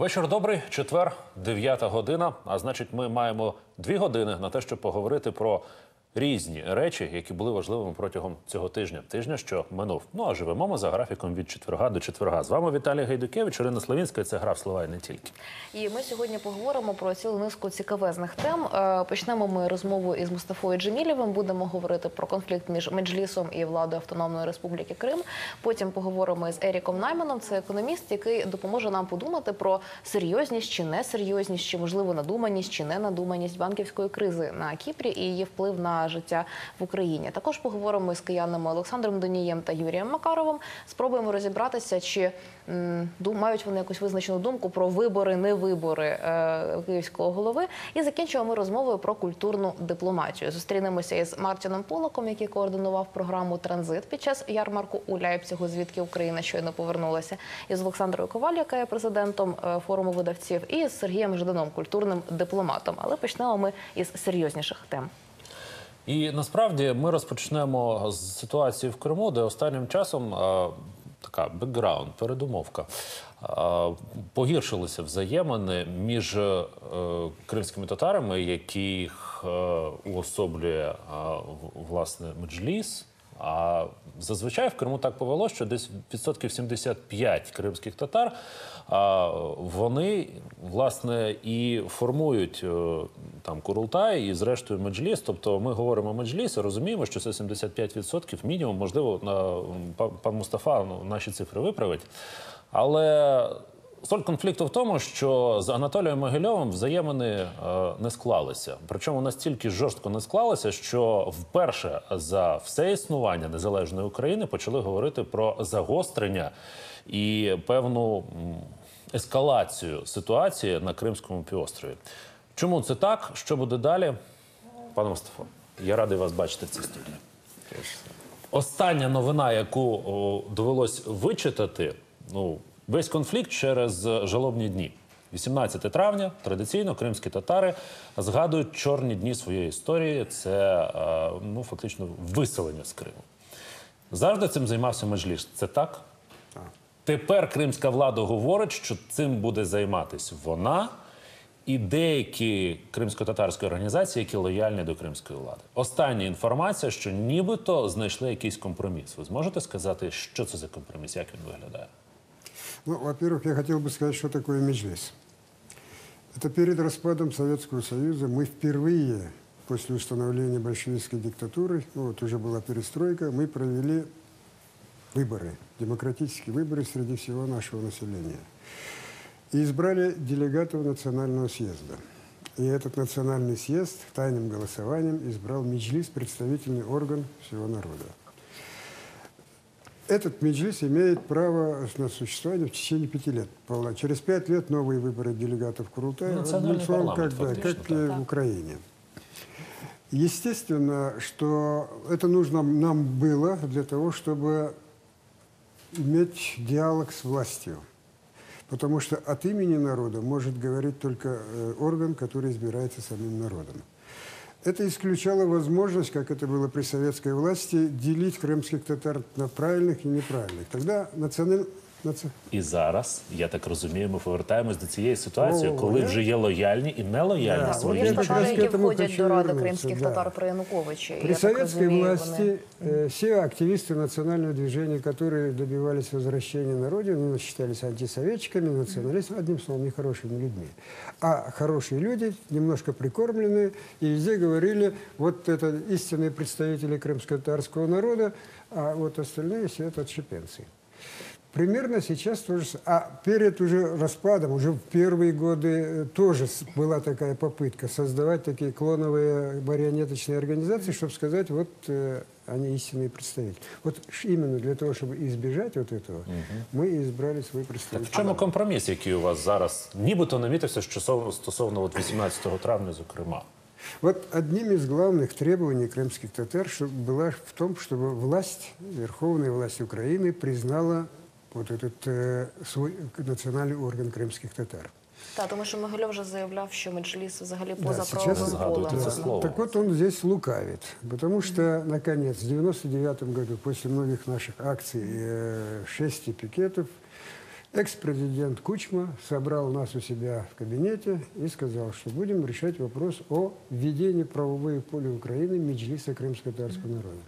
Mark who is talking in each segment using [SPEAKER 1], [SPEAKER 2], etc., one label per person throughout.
[SPEAKER 1] Вечір добрий, четвер, 9 година. А значить, ми маємо дві години на те, щоб поговорити про різні речі, які були важливими протягом цього тижня. Тижня, що минув. Ну а живемо ми за графіком від четверга до четверга. З вами Віталій Гайдукевич, Ірина Славінська. Це гра в слова і не тільки.
[SPEAKER 2] І ми сьогодні поговоримо про цілу низку цікавезних тем. Е, Почнемо ми розмову із Мустафою Джемілєвим. Будемо говорити про конфлікт між Меджлісом і владою Автономної Республіки Крим. Потім поговоримо із Еріком Найманом. Це економіст, який допоможе нам подумати про серйозність чи несерйозність, чи можливо надуманість чи не надуманість банківської кризи на Кіпрі і її вплив на життя в Україні. Також поговоримо із киянами Олександром Донієм та Юрієм Макаровим. Спробуємо розібратися, чи м, мають вони якусь визначену думку про вибори, не вибори е, київського голови. І закінчуємо розмовою про культурну дипломатію. Зустрінемося із Мартіном Полоком, який координував програму Транзит під час ярмарку у Ляйпцігу, звідки Україна щойно повернулася, і з Олександрою Коваль, яка є президентом е, форуму видавців, і з Сергієм Жданом, культурним дипломатом. Але почнемо ми із серйозніших тем.
[SPEAKER 1] І насправді ми розпочнемо з ситуації в Криму, де останнім часом е, така бекграунд, передумовка. е, Погіршилися взаємини між е, кримськими татарами, яких е, уособлює е, власне Меджліс. А зазвичай в Криму так повело, що десь відсотків 75 кримських татар вони власне і формують е, там Курултай і зрештою Меджліс. Тобто ми говоримо Меджліс, розуміємо, що це 75% мінімум. Можливо, пан Мустафа ну, наші цифри виправить. Але Соль конфлікту в тому, що з Анатолієм Могильовим взаємини е, не склалися. Причому настільки жорстко не склалися, що вперше за все існування незалежної України почали говорити про загострення і певну ескалацію ситуації на Кримському півострові. Чому це так? Що буде далі? Пане Мустафо, я радий вас бачити в цій студії. Остання новина, яку довелось вичитати, ну весь конфлікт через жалобні дні. 18 травня традиційно кримські татари згадують чорні дні своєї історії. Це е, ну фактично виселення з Криму. Завжди цим займався Меджліс. Це так? Тепер кримська влада говорить, що цим буде займатися вона і деякі кримсько-татарські організації, які лояльні до кримської влади. Остання інформація, що нібито знайшли якийсь компроміс. Ви зможете сказати, що це за компроміс, як він виглядає?
[SPEAKER 3] Ну, во-первых, я хотел бы сказать, что такое Меджлис. Это перед распадом Советского Союза мы впервые после установления большевистской диктатуры, ну вот уже была перестройка, мы провели выборы, демократические выборы среди всего нашего населения. И избрали делегатов национального съезда. И этот национальный съезд тайным голосованием избрал Меджлис, представительный орган всего народа. Этот Меджлис имеет право на существование в течение пяти лет. Через пять лет новые выборы делегатов Курултая.
[SPEAKER 1] Национальный
[SPEAKER 3] словом,
[SPEAKER 1] парламент,
[SPEAKER 3] как, да, как и в Украине. Естественно, что это нужно нам было для того, чтобы иметь диалог с властью. Потому что от имени народа может говорить только э, орган, который избирается самим народом. Это исключало возможность, как это было при советской власти, делить крымских татар на правильных и неправильных. Тогда националь наци-
[SPEAKER 1] І зараз, я так розумію, ми повертаємось до цієї ситуації,
[SPEAKER 3] О,
[SPEAKER 1] коли
[SPEAKER 3] я-
[SPEAKER 1] вже є лояльні і нелояльні
[SPEAKER 3] Да,
[SPEAKER 1] свої
[SPEAKER 2] Є ж
[SPEAKER 3] Я
[SPEAKER 1] ж
[SPEAKER 3] как раз
[SPEAKER 2] татари,
[SPEAKER 3] к
[SPEAKER 2] які
[SPEAKER 3] этому
[SPEAKER 2] входять
[SPEAKER 3] хочу
[SPEAKER 2] до ради
[SPEAKER 3] вернуться,
[SPEAKER 2] кримських
[SPEAKER 3] да.
[SPEAKER 2] татар при Януковичі.
[SPEAKER 3] При
[SPEAKER 2] Я так
[SPEAKER 3] советской
[SPEAKER 2] розумію,
[SPEAKER 3] власти
[SPEAKER 2] вони-
[SPEAKER 3] э, все активисты национального движения, которые добивались возвращения на родину, они считались антисоветчиками, националистами, одним словом, нехорошими людьми. А хорошие люди, немножко прикормленные, и везде говорили, вот это истинные представители крымско-татарского народа, а вот остальные все это отщепенцы. Примерно сейчас тоже. с- А перед уже распадом, уже в первые годы э, тоже с- была такая попытка создавать такие клоновые марионеточные организации, чтобы сказать, вот э, они истинные представители. Вот ш- именно для того, чтобы избежать вот этого, мы и избрали свой
[SPEAKER 1] Так
[SPEAKER 3] представитель.
[SPEAKER 1] в чому компроміс, який у вас зараз нібито намітився стосовно, стосовно от 18 травня, зокрема?
[SPEAKER 3] Вот одним из главных требований крымских татар что- была в том, чтобы власть, верховная власть Украины признала вот этот э, свой национальный орган крымских татар.
[SPEAKER 2] Та, тому що Могильов вже заявляв, що Меджліс взагалі
[SPEAKER 3] Да,
[SPEAKER 2] поза
[SPEAKER 3] сейчас
[SPEAKER 2] правовим
[SPEAKER 1] згадуєте
[SPEAKER 2] полем.
[SPEAKER 1] це слово.
[SPEAKER 3] Так вот он здесь лукавит, потому что, наконец, в 99 году, после многих наших акций, э, шести пикетов, экс-президент Кучма собрал нас у себя в кабинете и сказал, что будем решать вопрос о введении правовой поля Украины Меджлиса крымско-татарского народа.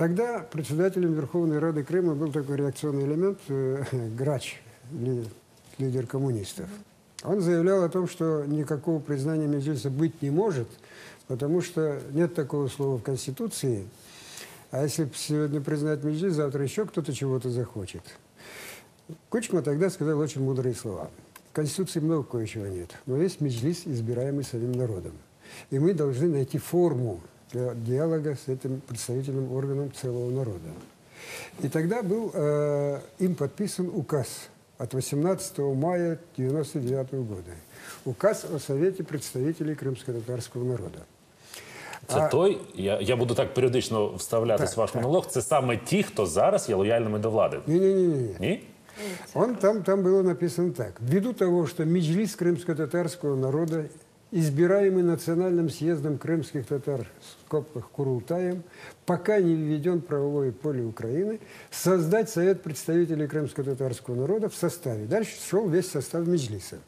[SPEAKER 3] Тогда председателем Верховной Рады Крыма был такой реакционный элемент э, Грач, ли- лидер коммунистов. Он заявлял о том, что никакого признания Меджлиса быть не может, потому что нет такого слова в Конституции. А если сегодня признать Меджлис, завтра еще кто-то чего-то захочет. Кучма тогда сказал очень мудрые слова. В Конституции много кое-чего нет, но есть Меджлис, избираемый самим народом. И мы должны найти форму для диалога с этим представительным органом целого народа. И тогда был э, им подписан указ от 18 мая 1999 года. Указ о Совете представителей крымско-татарского народа.
[SPEAKER 1] Це той, я, я буду так періодично вставлятись
[SPEAKER 3] Так,
[SPEAKER 1] в ваш
[SPEAKER 3] так.
[SPEAKER 1] монолог. Це саме ті, хто зараз є лояльними до влади.
[SPEAKER 3] Не-не-не.
[SPEAKER 1] Ні?
[SPEAKER 3] Он там, там было написано так. Ввиду того, что Меджлис крымско-татарского народа, избираемый национальным съездом крымских татар в скобках Курултаем, пока не введен правовое поле Украины, создать Совет представителей крымско-татарского народа в составе. Дальше шел весь состав Меджлиса.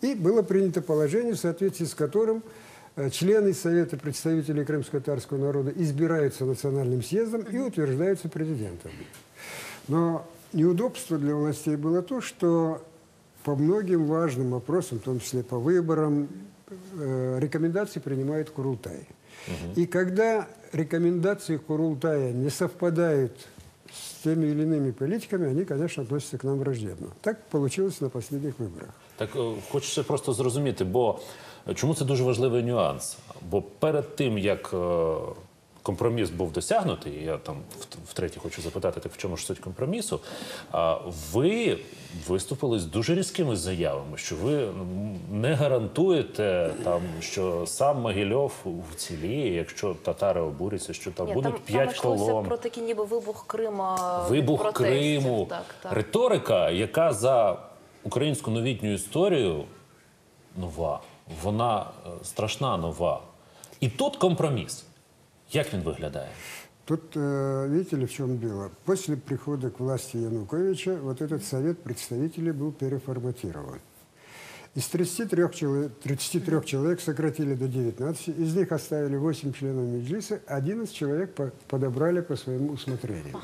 [SPEAKER 3] И было принято положение, в соответствии с которым э, члены Совета представителей крымско-татарского народа избираются национальным съездом и утверждаются президентом. Но неудобство для властей было то, что по многим важным вопросам, в том числе по выборам, э, рекомендации принимает Курултай. И когда рекомендации Курултая не совпадают с теми или иными политиками, они, конечно, относятся к нам враждебно. Так получилось на последних выборах.
[SPEAKER 1] Так е, хочеться просто зрозуміти, бо чому це дуже важливий нюанс? Бо перед тим як компроміс був досягнутий, я там втретє хочу запитати, так в чому ж суть компромісу? А ви виступили з дуже різкими заявами, що ви не гарантуєте там, що сам Могильов вціліє, якщо татари обуряться, що там
[SPEAKER 2] Ні,
[SPEAKER 1] будуть п'ять колон.
[SPEAKER 2] про такий ніби вибух Крима.
[SPEAKER 1] Вибух
[SPEAKER 2] протестів.
[SPEAKER 1] Криму,
[SPEAKER 2] Так, так.
[SPEAKER 1] риторика, яка за українську новітню історію нова, вона е, страшна нова. І тут компроміс. Як він виглядає?
[SPEAKER 3] Тут, видите ли, в чем дело? После прихода к власти Януковича вот этот совет представителей был переформатирован. Из 33 человек, 33 человек сократили до 19, из них оставили 8 членов Меджлиса, 11 человек по- подобрали по своему усмотрению.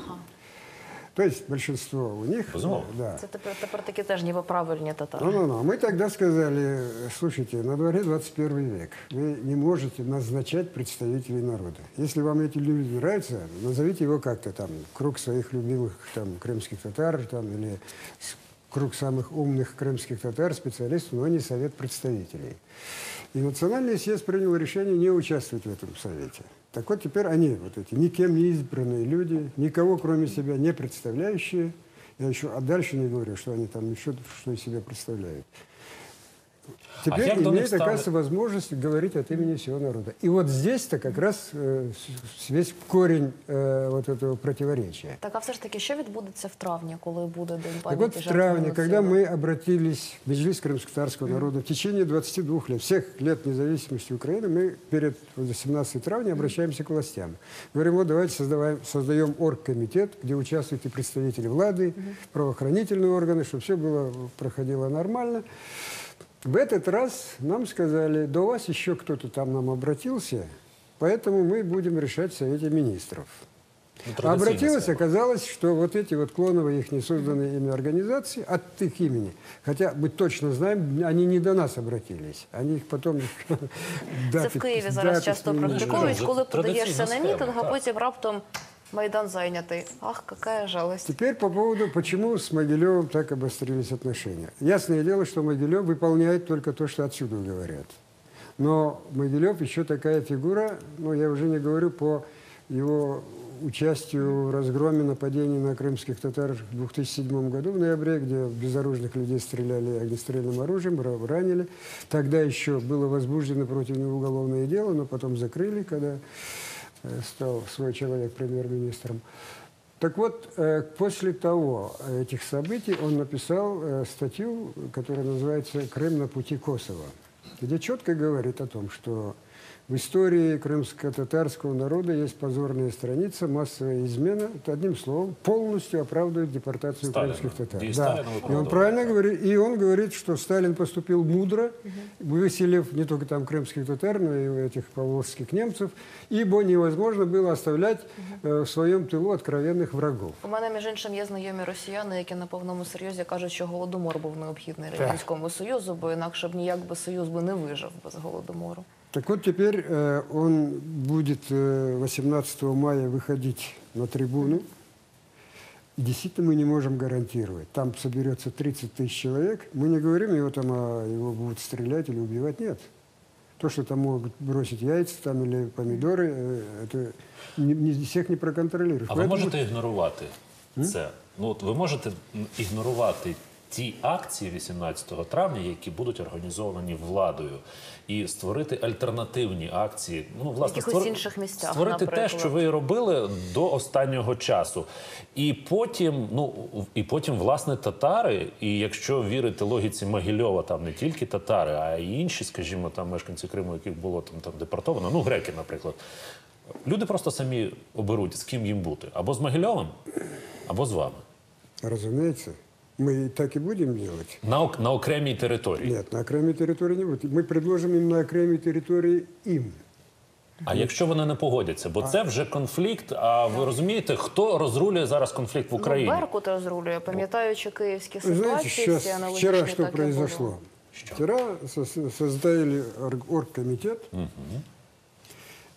[SPEAKER 3] То есть большинство у них...
[SPEAKER 1] Безумовно.
[SPEAKER 3] э, Да.
[SPEAKER 2] Це тепер, тепер такі теж ніби правильні татари.
[SPEAKER 3] Ну-ну-ну. Мы тогда сказали, слушайте, на дворе 21 век. Вы не можете назначать представителей народа. Если вам эти люди нравятся, назовите его как-то там, круг своих любимых там, крымских татар там, или с- круг самых умных крымских татар, специалистов, но не совет представителей. И Национальный съезд принял решение не участвовать в этом совете. Так вот теперь они, вот эти никем не избранные люди, никого кроме себя не представляющие, я еще, а дальше не говорю, что они там еще что из себя представляют. Теперь
[SPEAKER 1] як до них
[SPEAKER 3] имеет,
[SPEAKER 1] ставлять-
[SPEAKER 3] оказывается, возможность говорить от имени всего народа. И вот здесь-то как раз э, с- весь корень э, вот этого противоречия.
[SPEAKER 2] Так, а все ж таки, що відбудеться в травні, коли буде День
[SPEAKER 3] Так
[SPEAKER 2] пам'яті
[SPEAKER 3] вот, в
[SPEAKER 2] жертв
[SPEAKER 3] травне,
[SPEAKER 2] геноциду?
[SPEAKER 3] когда мы обратились в Меджлис крымско-татарского народа в течение 22 лет, всех лет независимости Украины, мы перед вот 18 травня обращаемся к властям. Говорим, вот давайте создаваем, создаем оргкомитет, где участвуют и представители влады, правоохранительные органы, чтобы все было, проходило нормально. В этот раз нам сказали, да у вас еще кто-то там нам обратился, поэтому мы будем решать в Совете Министров.
[SPEAKER 1] Ну, традиційна
[SPEAKER 3] Обратилось,
[SPEAKER 1] схема.
[SPEAKER 3] оказалось, что вот эти вот клоновые их не созданные ими организации от их имени, хотя мы точно знаем, они не до нас обратились, они их потом...
[SPEAKER 2] Це в Києві зараз часто практикують,
[SPEAKER 1] Вже
[SPEAKER 2] коли
[SPEAKER 1] традиційна
[SPEAKER 2] подаєшся на
[SPEAKER 1] схема,
[SPEAKER 2] мітинг, а
[SPEAKER 1] так.
[SPEAKER 2] потім раптом Майдан зайнятий. Ах, яка жалость.
[SPEAKER 3] Теперь по поводу, почему с Могилевым так обострились отношения. Ясное дело, что Могилев выполняет только то, что отсюда говорят. Но Могилев еще такая фигура, ну, я уже не говорю по его участию в разгроме нападений на крымских татар в 2007 году, в ноябре, где безоружных людей стреляли огнестрельным оружием, ра- ранили. Тогда еще было возбуждено против него уголовное дело, но потом закрыли, когда стал свой человек премьер-министром. Так вот, э, после того, э, этих событий, он написал э, статью, которая называется «Крым на пути Косово», где четко говорит о том, что в истории крымско-татарского народа есть позорная страница, массовая измена. Это одним словом полностью оправдывает депортацию
[SPEAKER 1] Сталина.
[SPEAKER 3] крымских татар.
[SPEAKER 1] И
[SPEAKER 3] Да.
[SPEAKER 1] Сталина
[SPEAKER 3] И он
[SPEAKER 1] выправдывает.
[SPEAKER 3] правильно говорит, и он говорит, что Сталин поступил мудро, выселив не только там крымских татар, но и этих поволжских немцев, ибо невозможно было оставлять э, в своем тылу откровенных врагов.
[SPEAKER 2] У мене між іншим є знайомі росіяни, які на повному серйозі кажуть, що голодомор був необхідний радянському союзу, бо інакше б ніяк би союз би не вижив без голодомору.
[SPEAKER 3] Так вот теперь э, он будет э, 18 мая выходить на трибуну. И действительно мы не можем гарантировать. Там соберется 30 тысяч человек. Мы не говорим его там, а его будут стрелять или убивать. Нет. То, что там могут бросить яйца там, или помидоры, э, это не, не- всех не проконтролируешь.
[SPEAKER 1] А ви
[SPEAKER 3] Поэтому-
[SPEAKER 1] можете ігнорувати це? Ну от ви можете ігнорувати ті акції 18 травня, які будуть організовані владою, і створити альтернативні акції. Ну власне
[SPEAKER 2] якихось
[SPEAKER 1] створ-
[SPEAKER 2] інших місцях,
[SPEAKER 1] створити те, що ви робили до останнього часу. І потім, ну і потім, власне, татари. І якщо вірити логіці Могильова, там не тільки татари, а й інші, скажімо, там мешканці Криму, яких було там там депортовано, ну греки, наприклад. Люди просто самі оберуть, з ким їм бути. Або з Могильовим, або з вами.
[SPEAKER 3] Разумеется. Мы так и будем делать.
[SPEAKER 1] На, ок- на окремій території.
[SPEAKER 3] Нет, на окремой территории не будет. Мы предложим им на окремой территории им.
[SPEAKER 1] А якщо вони не погодяться, бо це вже конфлікт. А ви розумієте, хто розрулює зараз конфлікт в
[SPEAKER 2] Ну,
[SPEAKER 1] Україні?
[SPEAKER 2] Беркут розрулює, пам'ятаючи київські
[SPEAKER 3] Вы знаете,
[SPEAKER 2] ситуації,
[SPEAKER 3] сейчас,
[SPEAKER 2] всі аналогічні
[SPEAKER 3] вчера что
[SPEAKER 2] так і
[SPEAKER 3] произошло?
[SPEAKER 2] були.
[SPEAKER 3] Вчера сос- создали орг- оргкомитет,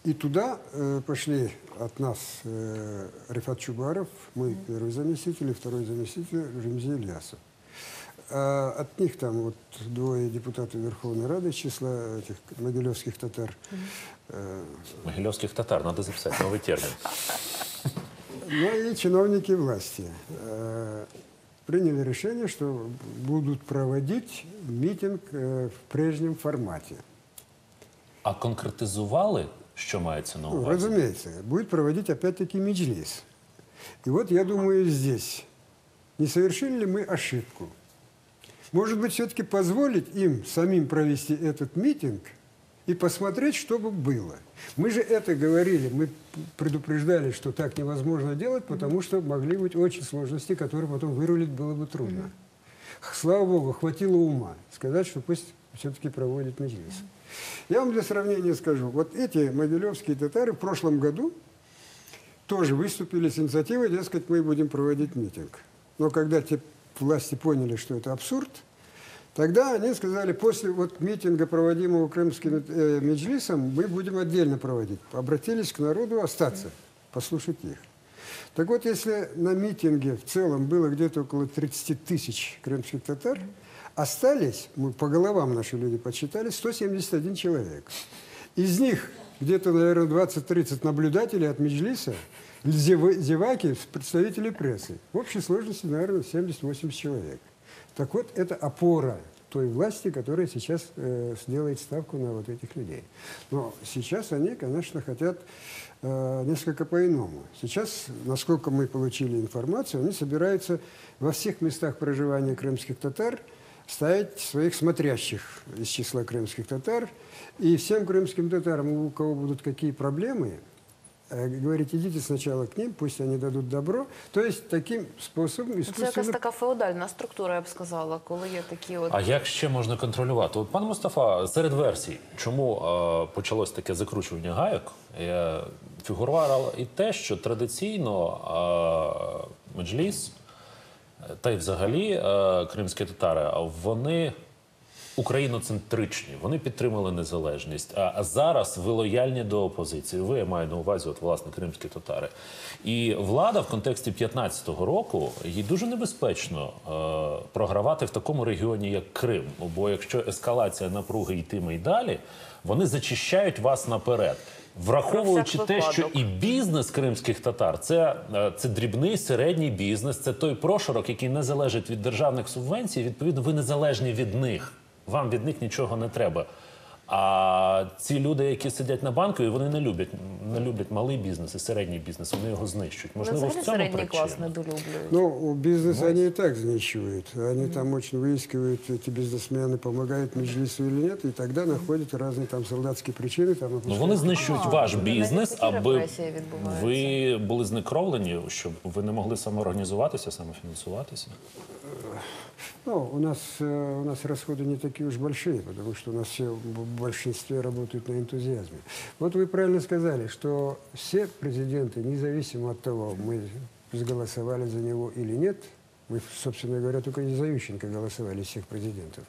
[SPEAKER 3] и туда э, пошли от нас э, Рифат Чубаров, мой первый заместитель, и второй заместитель Ремзи Ильясов. А от них там вот двое депутатов Верховной Рады из числа этих могилевских татар. Э,
[SPEAKER 1] Могильовських татар, треба записати новий термін.
[SPEAKER 3] Ну и чиновники власти э, приняли решение, что будут проводить митинг э, в прежнем формате.
[SPEAKER 1] А конкретизували, що мається на
[SPEAKER 3] Ну,
[SPEAKER 1] увазі?
[SPEAKER 3] разумеется, будет проводить опять-таки меджлис. И вот я думаю здесь, не совершили ли мы ошибку? Может быть, все-таки позволить им самим провести этот митинг и посмотреть, что бы было. Мы же это говорили, мы предупреждали, что так невозможно делать, потому что могли быть очень сложности, которые потом вырулить было бы трудно. Слава Богу, хватило ума сказать, что пусть все-таки проводит меджлис. Я вам для сравнения скажу. Вот эти могилевские татары в прошлом году тоже выступили с инициативой, дескать, мы будем проводить митинг. Но когда те власти поняли, что это абсурд, тогда они сказали, после вот митинга, проводимого крымским э, меджлисом, мы будем отдельно проводить. Обратились к народу остаться, послушать их. Так вот, если на митинге в целом было где-то около 30 тысяч крымских татар, остались, мы по головам наши люди подсчитали, 171 человек. Из них где-то, наверное, 20-30 наблюдателей от Меджлиса, зев- зеваки, представители прессы. В общей сложности, наверное, 70-80 человек. Так вот, это опора той власти, которая сейчас э, сделает ставку на вот этих людей. Но сейчас они, конечно, хотят э, несколько по-иному. Сейчас, насколько мы получили информацию, они собираются во всех местах проживания крымских татар ставить своих смотрящих из числа крымских татар. И всем крымским татарам, у кого будут какие проблемы, э, говорить, идите сначала к ним, пусть они дадут добро. То есть таким способом
[SPEAKER 2] Це якась
[SPEAKER 3] искусственно...
[SPEAKER 2] така феодальна структура, я б сказала, коли є такі от
[SPEAKER 1] А як ще можна контролювати? От пан Мустафа, серед версій, чому е, почалось таке закручування гайок, е, фігурувало і те, що традиційно е, меджліс е, та й взагалі кримські татари, вони україноцентричні, вони підтримали незалежність. А, а зараз ви лояльні до опозиції. Ви я маю на увазі, от власне кримські татари. І влада в контексті 15-го року їй дуже небезпечно е, програвати в такому регіоні, як Крим. Бо якщо ескалація напруги йтиме й далі, вони зачищають вас наперед. Враховуючи те, що і бізнес кримських татар це, е, це дрібний середній бізнес, це той прошарок, який не залежить від державних субвенцій. Відповідно, ви незалежні від них. Вам від них нічого не треба. А ці люди, які сидять на банку, і вони не люблять, не люблять малий бізнес і середній бізнес, вони його знищують. Можливо,
[SPEAKER 2] Взагалі
[SPEAKER 1] в цьому
[SPEAKER 2] середній
[SPEAKER 1] причина.
[SPEAKER 2] клас недолюблюють.
[SPEAKER 3] Ну, у бизнес они и так знищивают. Они там очень выискивают, эти бизнесмены, помогают Меджлису или нет, и тогда находят разные там солдатские причины. Там,
[SPEAKER 1] Ну
[SPEAKER 3] опускают.
[SPEAKER 1] вони знищують
[SPEAKER 2] А,
[SPEAKER 1] ваш
[SPEAKER 2] навіть
[SPEAKER 1] бізнес,
[SPEAKER 2] такі
[SPEAKER 1] аби
[SPEAKER 2] репресії відбуваються.
[SPEAKER 1] ви були знекровлені, щоб ви не могли самоорганізуватися, самофінансуватися.
[SPEAKER 3] Ну, у нас, э, у нас расходы не такие уж большие, потому что у нас все в большинстве работают на энтузиазме. Вот вы правильно сказали, что все президенты, независимо от того, мы голосовали за него или нет, мы, собственно говоря, только за Ющенко голосовали всех президентов.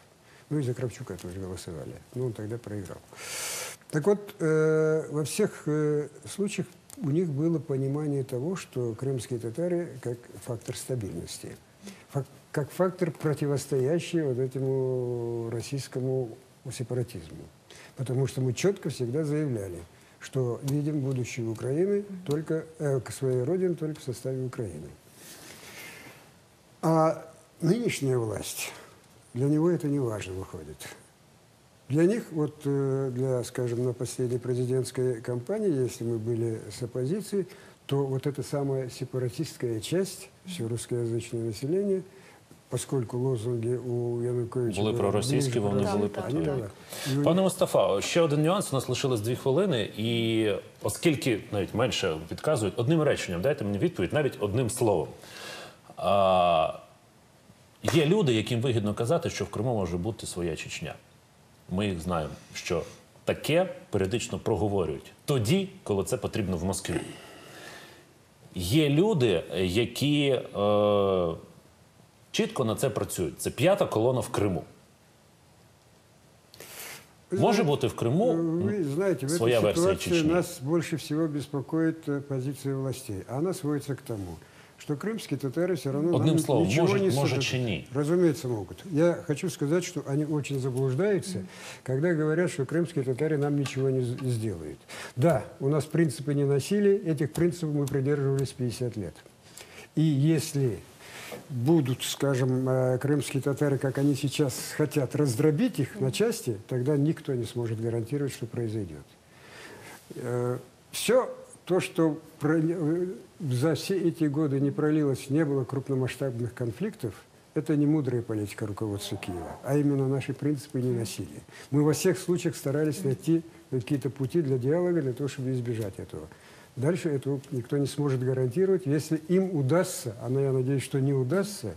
[SPEAKER 3] Ну и за Кравчука тоже голосовали. Ну, он тогда проиграл. Так вот, э, во всех э, случаях у них было понимание того, что крымские татары как фактор стабильности, фак- как фактор, противостоящий вот этому российскому сепаратизму. Потому что мы четко всегда заявляли, что видим будущее Украины только, э, к своей родине только в составе Украины. А нынешняя власть, для него это не важно выходит. Для них, вот э, для, скажем, на последней президентской кампании, если мы были с оппозицией, то вот эта самая сепаратистская часть, все русскоязычное население, поскольку лозунги у Януковича
[SPEAKER 1] Були проросійські, вони були
[SPEAKER 3] России,
[SPEAKER 1] по
[SPEAKER 3] они,
[SPEAKER 1] той.
[SPEAKER 3] да. И у
[SPEAKER 1] Пане Мустафа, ще один нюанс. У нас лишилось дві хвилини, і оскільки навіть менше відказують, одним реченням дайте мені відповідь, навіть одним словом. А, є люди, яким вигідно казати, що в Криму може бути своя Чечня. Ми їх знаємо, що таке періодично проговорюють тоді, коли це потрібно в Москві. Є люди, які е, чітко на це працюють. Це п'ята колона в Криму. Може бути в Криму
[SPEAKER 3] Вы знаете, в
[SPEAKER 1] своя
[SPEAKER 3] этой ситуации
[SPEAKER 1] Чечни.
[SPEAKER 3] нас больше всего беспокоит э, позиция властей. А она сводится к тому, что крымские татары все равно
[SPEAKER 1] Одним
[SPEAKER 3] нам
[SPEAKER 1] словом,
[SPEAKER 3] ничего
[SPEAKER 1] может-
[SPEAKER 3] не
[SPEAKER 1] может, чини.
[SPEAKER 3] Разумеется, могут. Я хочу сказать, что они очень заблуждаются, когда говорят, что крымские татары нам ничего не сделают. Да, у нас принципы не насилия, этих принципов мы придерживались 50 лет. И если будут, скажем, э, крымские татары, как они сейчас хотят, раздробить их на части, тогда никто не сможет гарантировать, что произойдет. Все то, что э, за все эти годы не пролилось, не было крупномасштабных конфликтов, это не мудрая политика руководства Киева, а именно наши принципы ненасилия. Мы во всех случаях старались найти какие-то пути для диалога, для того, чтобы избежать этого. Дальше этого никто не сможет гарантировать. Если им удастся, а я надеюсь, что не удастся,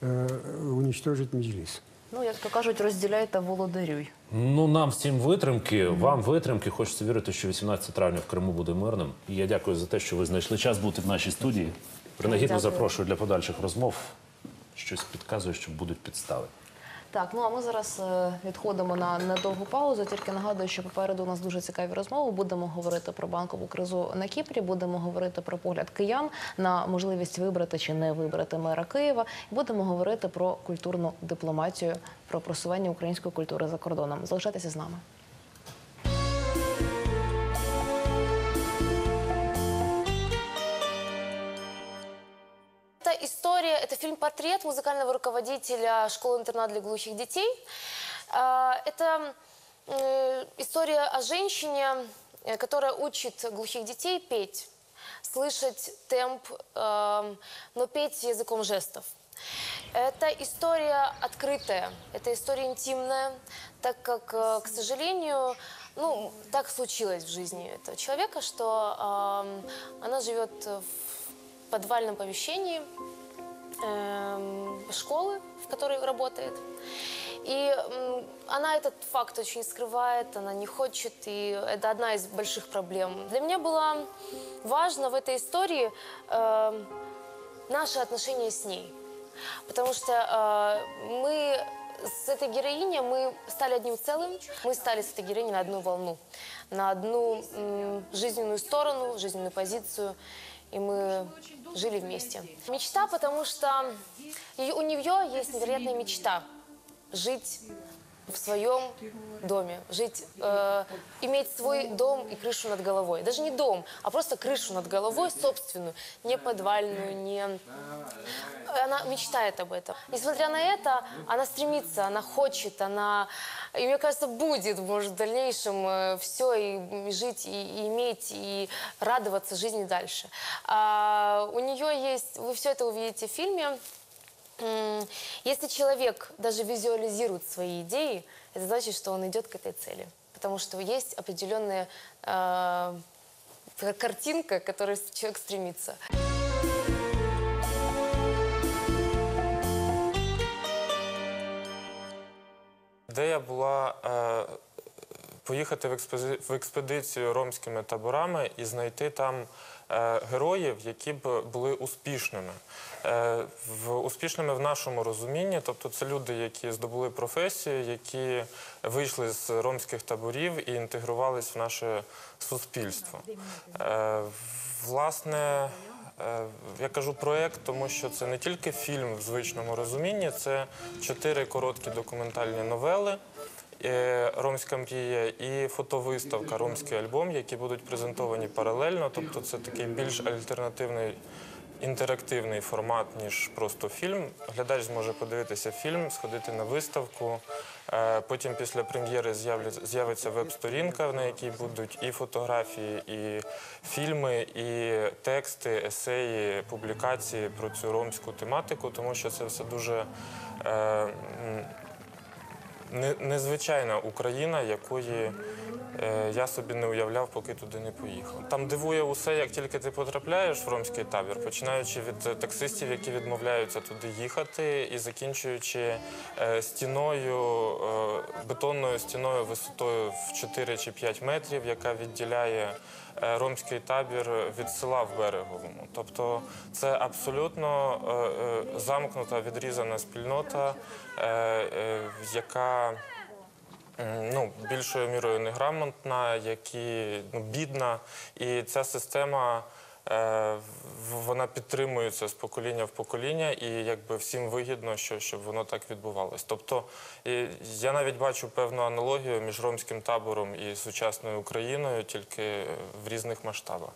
[SPEAKER 3] э, уничтожить Меджлис.
[SPEAKER 2] Ну, як то кажуть, розділяй та володарюй.
[SPEAKER 1] Ну нам всім витримки, вам витримки. Хочеться вірити, що 18 травня в Криму буде мирним. І я дякую за те, що ви знайшли час бути в нашій студії. Принагідно запрошую для подальших розмов. Щось підказує, що будуть підстави.
[SPEAKER 2] Так, ну а ми зараз е, відходимо на недовгу паузу. Тільки нагадую, що попереду у нас дуже цікаві розмови. Будемо говорити про банкову кризу на Кіпрі. Будемо говорити про погляд киян на можливість вибрати чи не вибрати мера Києва. Будемо говорити про культурну дипломатію, про просування української культури за кордоном. Залишайтеся з нами.
[SPEAKER 4] Это фильм-портрет музыкального руководителя школы-интернат для глухих детей. А, Это э, история о женщине, э, которая учит глухих детей петь, слышать темп, эм, но петь языком жестов. Это история открытая, это история интимная, так как, э, к сожалению, ну, так случилось в жизни этого человека, что эм, она живет в подвальном помещении школы, в которой работает. И она этот факт очень скрывает, она не хочет, и это одна из больших проблем. Для меня было важно в этой истории эм, наши отношения с ней. Потому что э, мы с этой героиней мы стали одним целым, мы стали с этой героиней на одну волну, на одну м, жизненную сторону, жизненную позицию, и мы жили вместе. Мечта, потому что у нее есть невероятная мечта жить в своем доме, жить, э, иметь свой дом и крышу над головой. Даже не дом, а просто крышу над головой собственную, не подвальную, не... Она мечтает об этом. Несмотря на это, она стремится, она хочет, она, и мне кажется, будет, может, в дальнейшем все и, жить, и, и иметь, и радоваться жизни дальше. А, у нее есть, вы все это увидите в фильме, Если человек даже визуализирует свои идеи, это значит, что он идет к этой цели. Потому что есть определенная э, картинка, к которой человек стремится.
[SPEAKER 5] Ідея була е, поїхати в, експози- в експедицію ромськими таборами і знайти там е, Героїв, які б були успішними. Е, успішними в нашому розумінні, тобто це люди, які здобули професію, які вийшли з ромських таборів і інтегрувались в наше суспільство. Е, власне, Е, Я кажу проект, тому що це не тільки фільм в звичному розумінні, це чотири короткі документальні новели. Е, Ромська мрія і фотовиставка Ромський альбом, які будуть презентовані паралельно. Тобто це такий більш альтернативний інтерактивний формат, ніж просто фільм. Глядач зможе подивитися фільм, сходити на виставку. Е, Потім після прем'єри з'явиться веб-сторінка, на якій будуть і фотографії, і фільми, і тексти, есеї, публікації про цю ромську тематику, тому що це все дуже е, незвичайна Україна, якої е, я собі не уявляв, поки туди не поїхав. Там дивує усе, як тільки ти потрапляєш в ромський табір, починаючи від е, таксистів, які відмовляються туди їхати, і закінчуючи е, стіною, бетонною стіною висотою в 4 чи 5 метрів, яка відділяє ромський табір від села в береговому. Тобто це абсолютно е, е, замкнута, відрізана спільнота, е, е, яка ну, більшою мірою неграмотна, які ну, бідна. І ця система. Е, Вона підтримується з покоління в покоління, і якби всім вигідно, що щоб воно так відбувалось. Тобто я навіть бачу певну аналогію між ромським табором і сучасною Україною, тільки в різних масштабах.